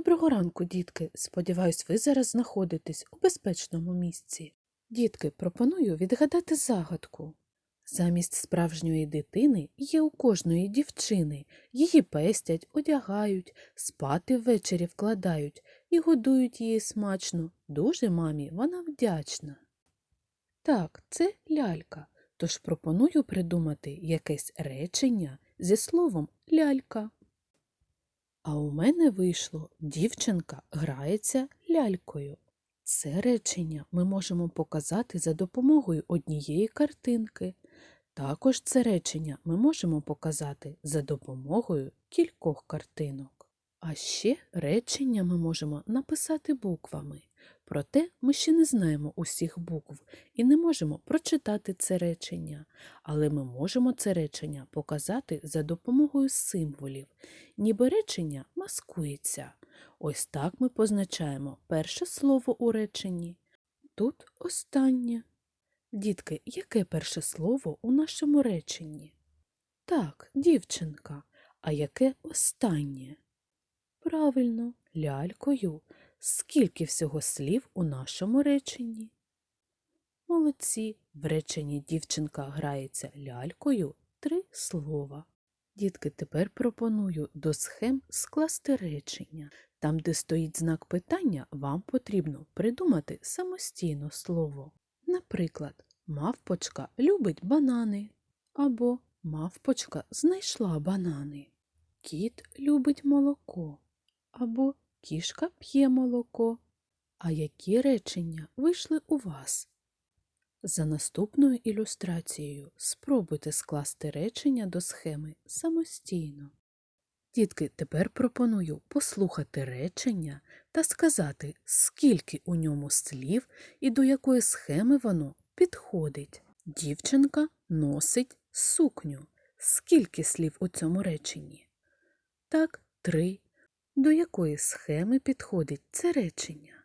Доброго ранку, дітки. Сподіваюсь, ви зараз знаходитесь у безпечному місці. Дітки, пропоную відгадати загадку. Замість справжньої дитини є у кожної дівчини. Її пестять, одягають, спати ввечері вкладають і годують її смачно. Дуже мамі вона вдячна. Так, це лялька. Тож пропоную придумати якесь речення зі словом лялька. А у мене вийшло дівчинка грається лялькою. Це речення ми можемо показати за допомогою однієї картинки. Також це речення ми можемо показати за допомогою кількох картинок. А ще речення ми можемо написати буквами. Проте ми ще не знаємо усіх букв і не можемо прочитати це речення, але ми можемо це речення показати за допомогою символів, ніби речення маскується. Ось так ми позначаємо перше слово у реченні. Тут останнє. Дітки, яке перше слово у нашому реченні? Так, дівчинка. А яке останнє? Правильно, лялькою. Скільки всього слів у нашому реченні? Молодці. В реченні дівчинка грається лялькою три слова. Дітки, тепер пропоную до схем скласти речення. Там, де стоїть знак питання, вам потрібно придумати самостійно слово. Наприклад, мавпочка любить банани або мавпочка знайшла банани. Кіт любить молоко або кішка п'є молоко. А які речення вийшли у вас? За наступною ілюстрацією спробуйте скласти речення до схеми самостійно. Дітки, тепер пропоную послухати речення та сказати, скільки у ньому слів і до якої схеми воно підходить. Дівчинка носить сукню. Скільки слів у цьому реченні? Так, три. До якої схеми підходить це речення?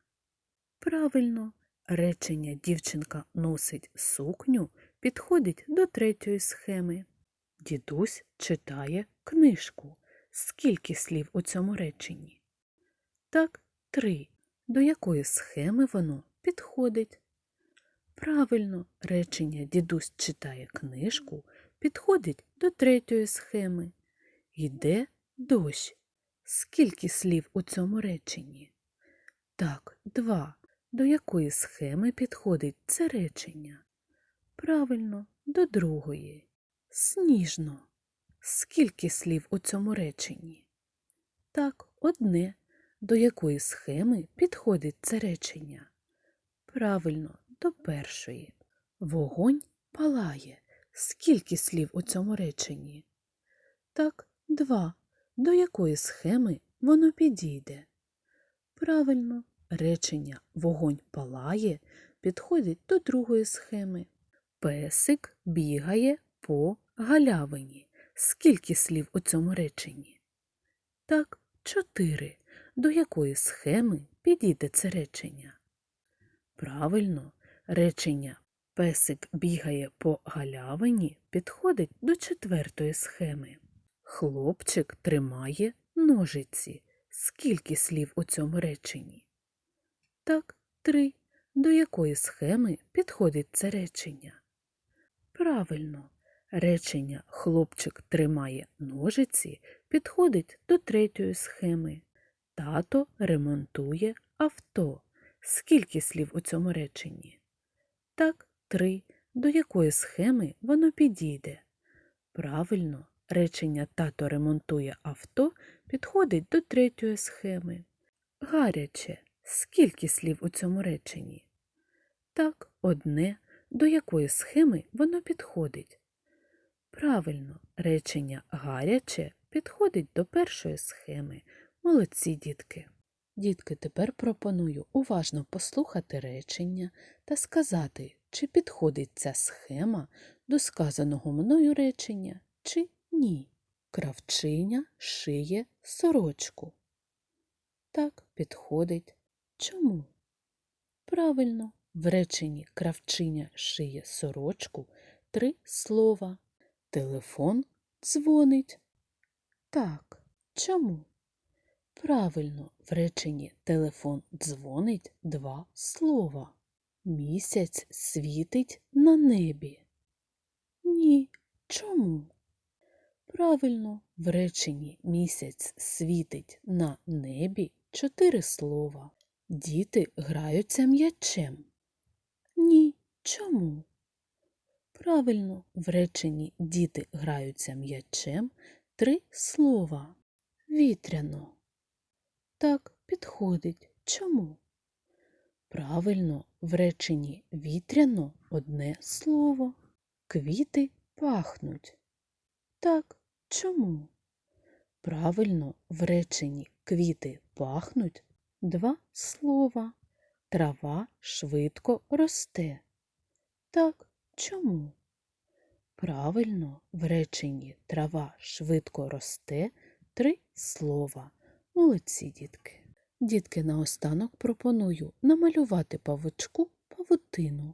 Правильно, речення дівчинка носить сукню підходить до третьої схеми. Дідусь читає книжку. Скільки слів у цьому реченні? Так, три. До якої схеми воно підходить? Правильно, речення дідусь читає книжку підходить до третьої схеми. Йде дощ. Скільки слів у цьому реченні? Так, два. До якої схеми підходить це речення? Правильно, до другої. Сніжно. Скільки слів у цьому реченні? Так, одне. До якої схеми підходить це речення? Правильно, до першої. Вогонь палає. Скільки слів у цьому реченні? Так, два. До якої схеми воно підійде? Правильно, речення вогонь палає підходить до другої схеми. Песик бігає по галявині. Скільки слів у цьому реченні? Так, чотири. До якої схеми підійде це речення? Правильно, речення Песик бігає по галявині підходить до четвертої схеми. Хлопчик тримає ножиці. Скільки слів у цьому реченні? Так, три. До якої схеми підходить це речення? Правильно, речення хлопчик тримає ножиці підходить до третьої схеми. Тато ремонтує авто. Скільки слів у цьому реченні? Так, три. До якої схеми воно підійде? Правильно, речення тато ремонтує авто підходить до третьої схеми. Гаряче. Скільки слів у цьому реченні? Так, одне. До якої схеми воно підходить? Правильно, речення гаряче підходить до першої схеми. Молодці дітки. Дітки, тепер пропоную уважно послухати речення та сказати, чи підходить ця схема до сказаного мною речення, чи ні. Кравчиня шиє сорочку. Так, підходить. Чому? Правильно, в реченні кравчиня шиє сорочку три слова. Телефон дзвонить. Так, чому? Правильно, в реченні телефон дзвонить два слова. Місяць світить на небі. Ні. Чому? Правильно, в реченні місяць світить на небі чотири слова. Діти граються м'ячем. Ні. Чому? Правильно, в реченні діти граються м'ячем три слова. Вітряно. Так, підходить. Чому? Правильно, в реченні вітряно одне слово. Квіти пахнуть. Так, чому? Правильно, в реченні квіти пахнуть два слова. Трава швидко росте. Так, чому? Правильно, в реченні трава швидко росте три слова. Молодці, дітки. Дітки, наостанок пропоную намалювати павучку павутину.